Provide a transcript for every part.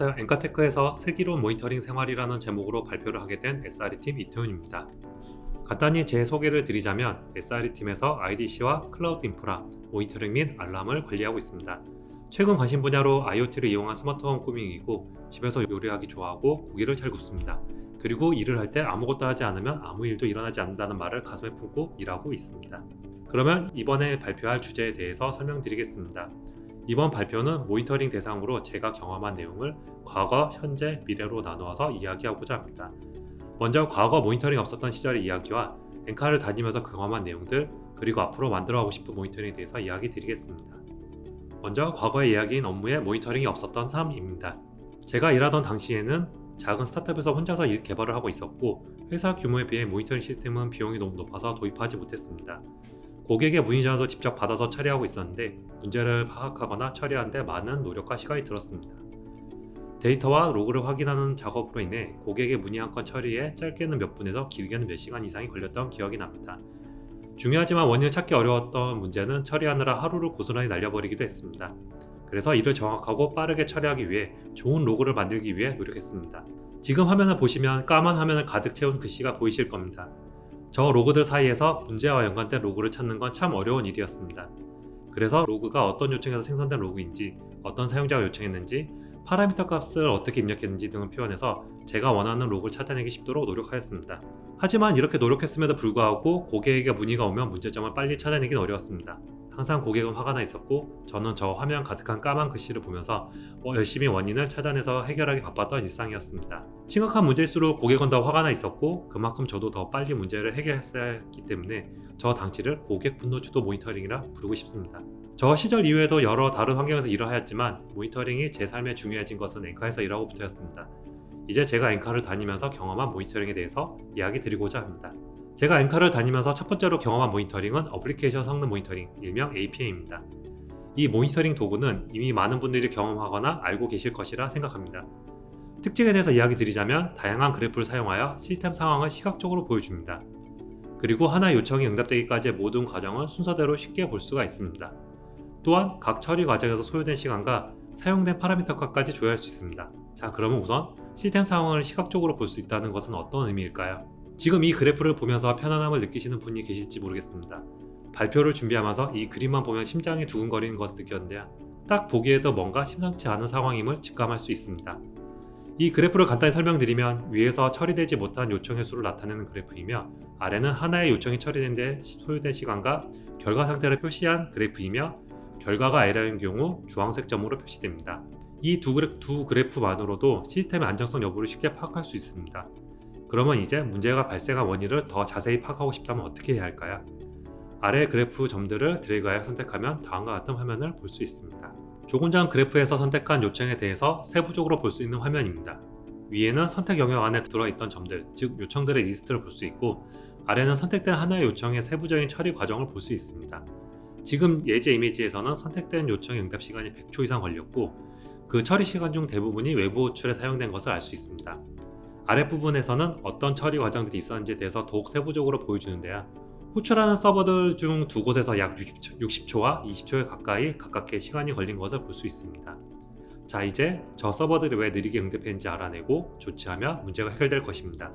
안녕하세요. 엔카테크에서 슬기로운 모니터링 생활이라는 제목으로 발표를 하게 된 SRE팀 이태훈입니다. 간단히 제 소개를 드리자면 SRE팀에서 IDC와 클라우드 인프라, 모니터링 및 알람을 관리하고 있습니다. 최근 관심 분야로 IoT를 이용한 스마트홈 꾸미기이고 집에서 요리하기 좋아하고 고기를 잘 굽습니다. 그리고 일을 할 때 아무것도 하지 않으면 아무 일도 일어나지 않는다는 말을 가슴에 품고 일하고 있습니다. 그러면 이번에 발표할 주제에 대해서 설명드리겠습니다. 이번 발표는 모니터링 대상으로 제가 경험한 내용을 과거, 현재, 미래로 나누어서 이야기하고자 합니다. 먼저 과거 모니터링 없었던 시절의 이야기와 엔카를 다니면서 경험한 내용들, 그리고 앞으로 만들어가고 싶은 모니터링에 대해서 이야기 드리겠습니다. 먼저 과거의 이야기인 업무에 모니터링이 없었던 삶입니다. 제가 일하던 당시에는 작은 스타트업에서 혼자서 일 개발을 하고 있었고 회사 규모에 비해 모니터링 시스템은 비용이 너무 높아서 도입하지 못했습니다. 고객의 문의 전화도 직접 받아서 처리하고 있었는데 문제를 파악하거나 처리하는 데 많은 노력과 시간이 들었습니다. 데이터와 로그를 확인하는 작업으로 인해 고객의 문의 한 건 처리에 짧게는 몇 분에서 길게는 몇 시간 이상이 걸렸던 기억이 납니다. 중요하지만 원인을 찾기 어려웠던 문제는 처리하느라 하루를 고스란히 날려버리기도 했습니다. 그래서 이를 정확하고 빠르게 처리하기 위해 좋은 로그를 만들기 위해 노력했습니다. 지금 화면을 보시면 까만 화면을 가득 채운 글씨가 보이실 겁니다. 저 로그들 사이에서 문제와 연관된 로그를 찾는 건 참 어려운 일이었습니다. 그래서 로그가 어떤 요청에서 생성된 로그인지, 어떤 사용자가 요청했는지, 파라미터 값을 어떻게 입력했는지 등을 표현해서 제가 원하는 로그를 찾아내기 쉽도록 노력하였습니다. 하지만 이렇게 노력했음에도 불구하고 고객에게 문의가 오면 문제점을 빨리 찾아내긴 어려웠습니다. 항상 고객은 화가 나 있었고 저는 저 화면 가득한 까만 글씨를 보면서 어, 열심히 원인을 찾아내서 해결하기 바빴던 일상이었습니다. 심각한 문제일수록 고객은 더 화가 나 있었고 그만큼 저도 더 빨리 문제를 해결했어야 했기 때문에 저 당시를 고객 분노 주도 모니터링이라 부르고 싶습니다. 저 시절 이후에도 여러 다른 환경에서 일을 하였지만 모니터링이 제 삶에 중요해진 것은 앵카에서 일하고부터였습니다. 이제 제가 앵카를 다니면서 경험한 모니터링에 대해서 이야기 드리고자 합니다. 제가 앵카를 다니면서 첫 번째로 경험한 모니터링은 어플리케이션 성능 모니터링, 일명 APM입니다. 이 모니터링 도구는 이미 많은 분들이 경험하거나 알고 계실 것이라 생각합니다. 특징에 대해서 이야기 드리자면 다양한 그래프를 사용하여 시스템 상황을 시각적으로 보여줍니다. 그리고 하나의 요청이 응답되기까지의 모든 과정을 순서대로 쉽게 볼 수가 있습니다. 또한 각 처리 과정에서 소요된 시간과 사용된 파라미터 값까지 조회할 수 있습니다. 자, 그러면 우선 시스템 상황을 시각적으로 볼 수 있다는 것은 어떤 의미일까요? 지금 이 그래프를 보면서 편안함을 느끼시는 분이 계실지 모르겠습니다. 발표를 준비하면서 이 그림만 보면 심장이 두근거리는 것을 느꼈는데요. 딱 보기에도 뭔가 심상치 않은 상황임을 직감할 수 있습니다. 이 그래프를 간단히 설명드리면 위에서 처리되지 못한 요청의 수를 나타내는 그래프이며 아래는 하나의 요청이 처리된 데 소요된 시간과 결과 상태를 표시한 그래프이며 결과가 에러인 경우 주황색 점으로 표시됩니다. 이 두 그래프, 두 그래프만으로도 시스템의 안정성 여부를 쉽게 파악할 수 있습니다. 그러면 이제 문제가 발생한 원인을 더 자세히 파악하고 싶다면 어떻게 해야 할까요? 아래 그래프 점들을 드래그하여 선택하면 다음과 같은 화면을 볼 수 있습니다. 조금 전 그래프에서 선택한 요청에 대해서 세부적으로 볼 수 있는 화면입니다. 위에는 선택 영역 안에 들어있던 점들, 즉 요청들의 리스트를 볼 수 있고 아래는 선택된 하나의 요청의 세부적인 처리 과정을 볼 수 있습니다. 지금 예제 이미지에서는 선택된 요청의 응답 시간이 100초 이상 걸렸고 그 처리 시간 중 대부분이 외부 호출에 사용된 것을 알 수 있습니다. 아랫부분에서는 어떤 처리 과정들이 있었는지에 대해서 더욱 세부적으로 보여주는데요. 호출하는 서버들 중 두 곳에서 약 60초, 와 20초에 가까이 가깝게 시간이 걸린 것을 볼 수 있습니다. 자, 이제 저 서버들이 왜 느리게 응답했는지 알아내고 조치하면 문제가 해결될 것입니다.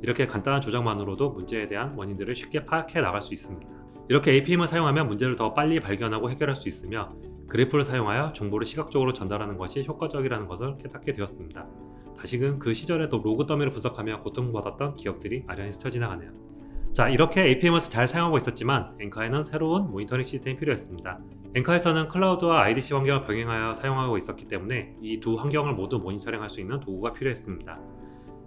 이렇게 간단한 조작만으로도 문제에 대한 원인들을 쉽게 파악해 나갈 수 있습니다. 이렇게 APM을 사용하면 문제를 더 빨리 발견하고 해결할 수 있으며 그래프를 사용하여 정보를 시각적으로 전달하는 것이 효과적이라는 것을 깨닫게 되었습니다. 다시금 그 시절에도 로그 더미를 분석하며 고통받았던 기억들이 아련히 스쳐 지나가네요. 자, 이렇게 APM을 잘 사용하고 있었지만 엔카에는 새로운 모니터링 시스템이 필요했습니다. 엔카에서는 클라우드와 IDC 환경을 병행하여 사용하고 있었기 때문에 이 두 환경을 모두 모니터링할 수 있는 도구가 필요했습니다.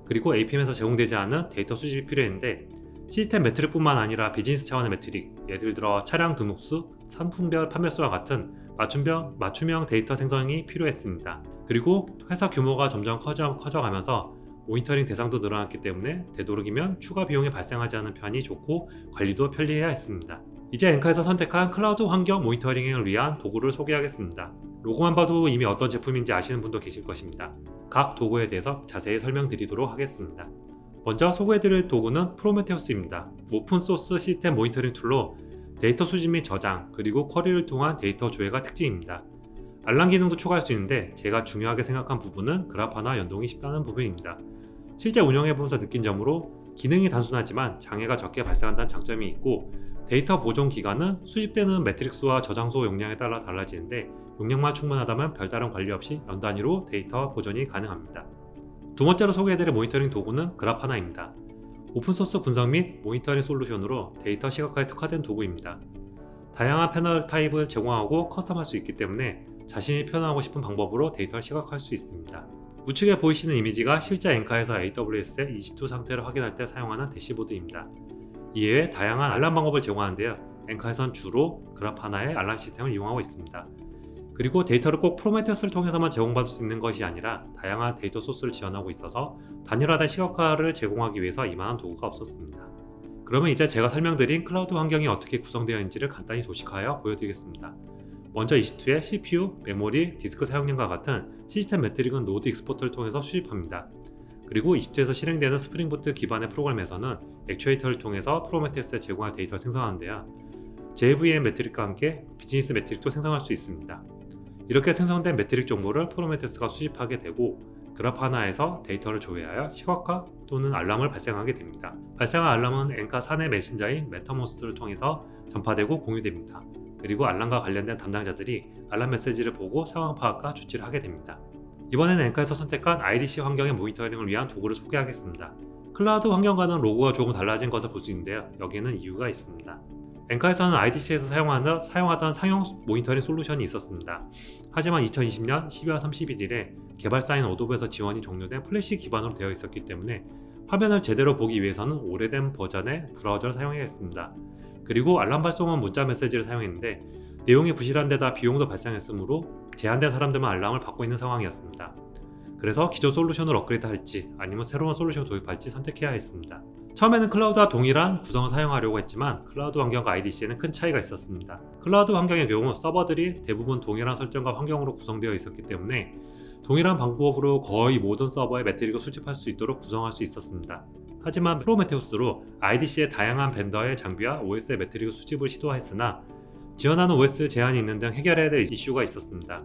그리고 APM에서 제공되지 않은 데이터 수집이 필요했는데 시스템 매트릭뿐만 아니라 비즈니스 차원의 매트릭, 예를 들어 차량 등록수, 상품별 판매수와 같은 맞춤형, 맞춤형 데이터 생성이 필요했습니다. 그리고 회사 규모가 점점 커져, 커져가면서 모니터링 대상도 늘어났기 때문에 되도록이면 추가 비용이 발생하지 않은 편이 좋고 관리도 편리해야 했습니다. 이제 엔카에서 선택한 클라우드 환경 모니터링을 위한 도구를 소개하겠습니다. 로고만 봐도 이미 어떤 제품인지 아시는 분도 계실 것입니다. 각 도구에 대해서 자세히 설명드리도록 하겠습니다. 먼저 소개해드릴 도구는 프로메테우스입니다. 오픈소스 시스템 모니터링 툴로 데이터 수집 및 저장, 그리고 쿼리를 통한 데이터 조회가 특징입니다. 알람 기능도 추가할 수 있는데 제가 중요하게 생각한 부분은 그래파나 연동이 쉽다는 부분입니다. 실제 운영해보면서 느낀 점으로 기능이 단순하지만 장애가 적게 발생한다는 장점이 있고 데이터 보존 기간은 수집되는 매트릭스와 저장소 용량에 따라 달라지는데 용량만 충분하다면 별다른 관리 없이 연 단위로 데이터 보존이 가능합니다. 두 번째로 소개해드릴 모니터링 도구는 그래파나입니다. 오픈소스 분석 및 모니터링 솔루션으로 데이터 시각화에 특화된 도구입니다. 다양한 패널 타입을 제공하고 커스텀할 수 있기 때문에 자신이 표현하고 싶은 방법으로 데이터를 시각화할 수 있습니다. 우측에 보이시는 이미지가 실제 엔카에서 AWS의 EC2 상태를 확인할 때 사용하는 대시보드입니다. 이외에 다양한 알람 방법을 제공하는데요. 엔카에선 주로 그래파나의 알람 시스템을 이용하고 있습니다. 그리고 데이터를 꼭 프로메테우스를 통해서만 제공받을 수 있는 것이 아니라 다양한 데이터 소스를 지원하고 있어서 단일화된 시각화를 제공하기 위해서 이만한 도구가 없었습니다. 그러면 이제 제가 설명드린 클라우드 환경이 어떻게 구성되어 있는지를 간단히 도식하여 보여드리겠습니다. 먼저 EC2의 CPU, 메모리, 디스크 사용량과 같은 시스템 매트릭은 노드 익스포트를 통해서 수집합니다. 그리고 EC2에서 실행되는 스프링부트 기반의 프로그램에서는 액추에이터를 통해서 프로메테스에 제공할 데이터를 생성하는데요. JVM 매트릭과 함께 비즈니스 매트릭도 생성할 수 있습니다. 이렇게 생성된 매트릭 정보를 프로메테스가 수집하게 되고 그래파나에서 데이터를 조회하여 시각화 또는 알람을 발생하게 됩니다. 발생한 알람은 엔카 사내 메신저인 메타모스트를 통해서 전파되고 공유됩니다. 그리고 알람과 관련된 담당자들이 알람 메시지를 보고 상황 파악과 조치를 하게 됩니다. 이번에는 엔카에서 선택한 IDC 환경의 모니터링을 위한 도구를 소개하겠습니다. 클라우드 환경과는 로고가 조금 달라진 것을 볼 수 있는데요. 여기에는 이유가 있습니다. 엔카에서는 IDC에서 사용하는, 사용하던 상용 모니터링 솔루션이 있었습니다. 하지만 2020년 12월 31일에 개발사인 어도브에서 지원이 종료된 플래시 기반으로 되어 있었기 때문에 화면을 제대로 보기 위해서는 오래된 버전의 브라우저를 사용해야 했습니다. 그리고 알람 발송은 문자 메시지를 사용했는데 내용이 부실한 데다 비용도 발생했으므로 제한된 사람들만 알람을 받고 있는 상황이었습니다. 그래서 기존 솔루션을 업그레이드 할지 아니면 새로운 솔루션을 도입할지 선택해야 했습니다. 처음에는 클라우드와 동일한 구성을 사용하려고 했지만 클라우드 환경과 IDC에는 큰 차이가 있었습니다. 클라우드 환경의 경우 서버들이 대부분 동일한 설정과 환경으로 구성되어 있었기 때문에 동일한 방법으로 거의 모든 서버의 매트릭을 수집할 수 있도록 구성할 수 있었습니다. 하지만 프로메테우스로 IDC의 다양한 벤더의 장비와 OS의 매트릭 수집을 시도했으나 지원하는 OS 제한이 있는 등 해결해야 될 이슈가 있었습니다.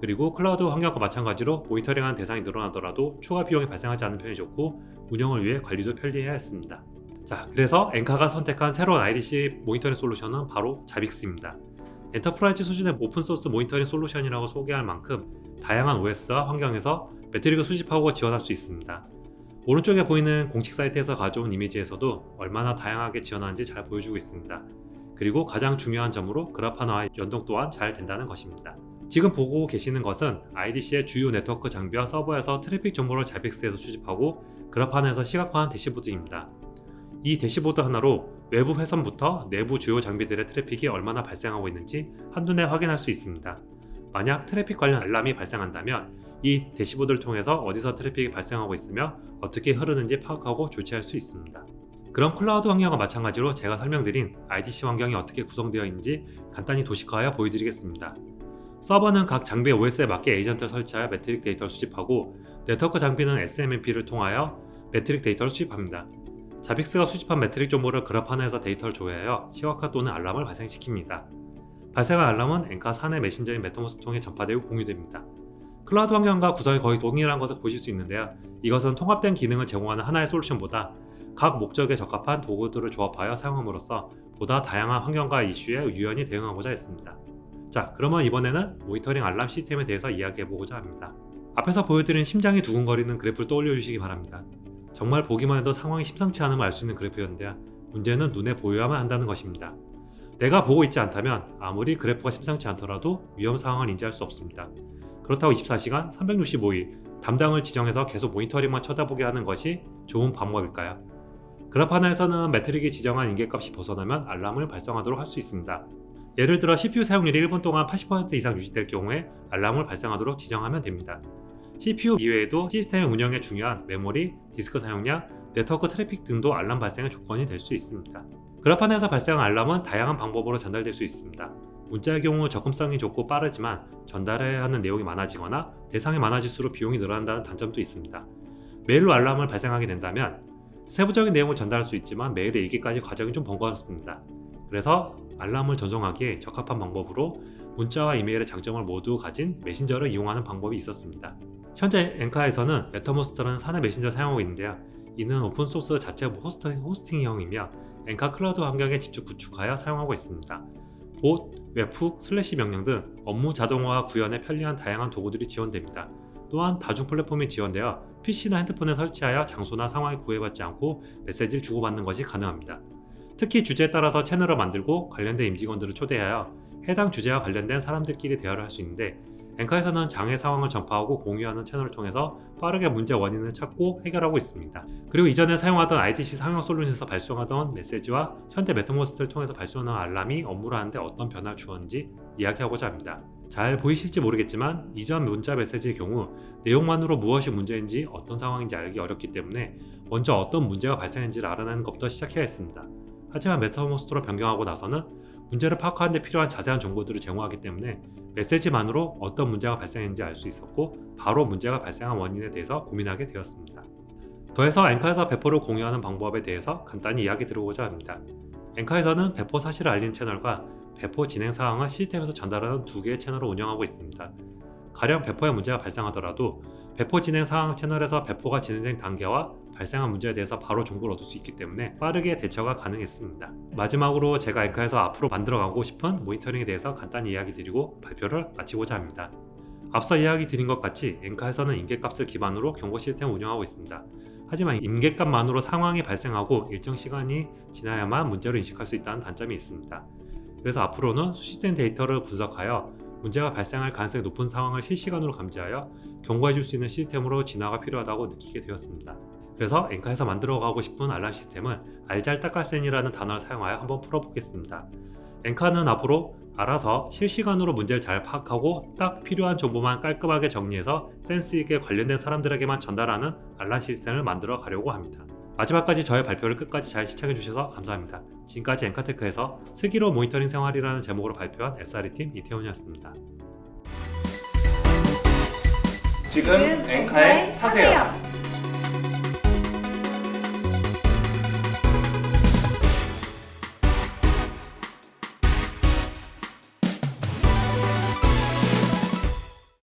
그리고 클라우드 환경과 마찬가지로 모니터링하는 대상이 늘어나더라도 추가 비용이 발생하지 않는 편이 좋고 운영을 위해 관리도 편리해야 했습니다. 자, 그래서 엔카가 선택한 새로운 IDC 모니터링 솔루션은 바로 자빅스입니다. 엔터프라이즈 수준의 오픈소스 모니터링 솔루션이라고 소개할 만큼 다양한 OS와 환경에서 매트릭을 수집하고 지원할 수 있습니다. 오른쪽에 보이는 공식 사이트에서 가져온 이미지에서도 얼마나 다양하게 지원하는지 잘 보여주고 있습니다. 그리고 가장 중요한 점으로 그래파나와의 연동 또한 잘 된다는 것입니다. 지금 보고 계시는 것은 IDC의 주요 네트워크 장비와 서버에서 트래픽 정보를 자빅스에서 수집하고 그래파나에서 시각화한 대시보드입니다. 이 대시보드 하나로 외부 회선부터 내부 주요 장비들의 트래픽이 얼마나 발생하고 있는지 한눈에 확인할 수 있습니다. 만약 트래픽 관련 알람이 발생한다면 이 대시보드를 통해서 어디서 트래픽이 발생하고 있으며 어떻게 흐르는지 파악하고 조치할 수 있습니다. 그럼 클라우드 환경과 마찬가지로 제가 설명드린 IDC 환경이 어떻게 구성되어 있는지 간단히 도식화하여 보여드리겠습니다. 서버는 각 장비의 OS에 맞게 에이전트를 설치하여 매트릭 데이터를 수집하고 네트워크 장비는 SMMP를 통하여 매트릭 데이터를 수집합니다. 자빅스가 수집한 매트릭 정보를 그래파나에서 데이터를 조회하여 시각화 또는 알람을 발생시킵니다. 발생한 알람은 엔카 사내 메신저인 메타모스 통해 전파되고 공유됩니다. 클라우드 환경과 구성이 거의 동일한 것을 보실 수 있는데요. 이것은 통합된 기능을 제공하는 하나의 솔루션보다 각 목적에 적합한 도구들을 조합하여 사용함으로써 보다 다양한 환경과 이슈에 유연히 대응하고자 했습니다. 자, 그러면 이번에는 모니터링 알람 시스템에 대해서 이야기해보고자 합니다. 앞에서 보여드린 심장이 두근거리는 그래프를 떠올려 주시기 바랍니다. 정말 보기만 해도 상황이 심상치 않음을 알 수 있는 그래프였는데요. 문제는 눈에 보여야만 한다는 것입니다. 내가 보고 있지 않다면 아무리 그래프가 심상치 않더라도 위험 상황을 인지할 수 없습니다. 그렇다고 24시간 365일 담당을 지정해서 계속 모니터링만 쳐다보게 하는 것이 좋은 방법일까요? 그래파나에서는 매트릭이 지정한 인계값이 벗어나면 알람을 발생하도록 할 수 있습니다. 예를 들어 CPU 사용률이 1분 동안 80% 이상 유지될 경우에 알람을 발생하도록 지정하면 됩니다. CPU 이외에도 시스템 운영에 중요한 메모리, 디스크 사용량, 네트워크 트래픽 등도 알람 발생의 조건이 될 수 있습니다. 그래파나에서 발생한 알람은 다양한 방법으로 전달될 수 있습니다. 문자의 경우 접근성이 좋고 빠르지만 전달해야 하는 내용이 많아지거나 대상이 많아질수록 비용이 늘어난다는 단점도 있습니다. 메일로 알람을 발생하게 된다면 세부적인 내용을 전달할 수 있지만 메일에 이기까지 과정이 좀 번거롭습니다. 그래서 알람을 전송하기에 적합한 방법으로 문자와 이메일의 장점을 모두 가진 메신저를 이용하는 방법이 있었습니다. 현재 엔카에서는 메타모스터라는 사내 메신저 사용하고 있는데요. 이는 오픈소스 자체 호스팅, 호스팅형이며 엔카 클라우드 환경에 직접 구축하여 사용하고 있습니다. 봇, 웹훅, 슬래시 명령 등 업무 자동화와 구현에 편리한 다양한 도구들이 지원됩니다. 또한 다중 플랫폼이 지원되어 PC나 핸드폰에 설치하여 장소나 상황에 구애받지 않고 메시지를 주고받는 것이 가능합니다. 특히 주제에 따라서 채널을 만들고 관련된 임직원들을 초대하여 해당 주제와 관련된 사람들끼리 대화를 할 수 있는데 엔카에서는 장애 상황을 전파하고 공유하는 채널을 통해서 빠르게 문제 원인을 찾고 해결하고 있습니다. 그리고 이전에 사용하던 IDC 상용 솔루션에서 발송하던 메시지와 현대 메타모스트를 통해서 발송하는 알람이 업무를 하는데 어떤 변화를 주었는지 이야기하고자 합니다. 잘 보이실지 모르겠지만 이전 문자 메시지의 경우 내용만으로 무엇이 문제인지 어떤 상황인지 알기 어렵기 때문에 먼저 어떤 문제가 발생했는지를 알아내는 것부터 시작해야 했습니다. 하지만 메타모스트로 변경하고 나서는 문제를 파악하는 데 필요한 자세한 정보들을 제공하기 때문에 메시지만으로 어떤 문제가 발생했는지 알 수 있었고 바로 문제가 발생한 원인에 대해서 고민하게 되었습니다. 더해서 앵카에서 배포를 공유하는 방법에 대해서 간단히 이야기 드리고자 합니다. 앵카에서는 배포 사실을 알린 채널과 배포 진행 사항을 시스템에서 전달하는 두 개의 채널을 운영하고 있습니다. 가령 배포에 문제가 발생하더라도 배포 진행 상황 채널에서 배포가 진행된 단계와 발생한 문제에 대해서 바로 정보를 얻을 수 있기 때문에 빠르게 대처가 가능했습니다. 마지막으로 제가 앵카에서 앞으로 만들어가고 싶은 모니터링에 대해서 간단히 이야기 드리고 발표를 마치고자 합니다. 앞서 이야기 드린 것 같이 앵카에서는 임계값을 기반으로 경고 시스템을 운영하고 있습니다. 하지만 임계값만으로 상황이 발생하고 일정 시간이 지나야만 문제를 인식할 수 있다는 단점이 있습니다. 그래서 앞으로는 수집된 데이터를 분석하여 문제가 발생할 가능성이 높은 상황을 실시간으로 감지하여 경고해 줄 수 있는 시스템으로 진화가 필요하다고 느끼게 되었습니다. 그래서 엔카에서 만들어가고 싶은 알람 시스템을 알잘딱갈센이라는 단어를 사용하여 한번 풀어보겠습니다. 엔카는 앞으로 알아서 실시간으로 문제를 잘 파악하고 딱 필요한 정보만 깔끔하게 정리해서 센스 있게 관련된 사람들에게만 전달하는 알람 시스템을 만들어 가려고 합니다. 마지막까지 저의 발표를 끝까지 잘 시청해 주셔서 감사합니다. 지금까지 엔카테크에서 슬기로운 모니터링 생활이라는 제목으로 발표한 SRE 팀 이태훈이었습니다. 지금 앵카에 타세요.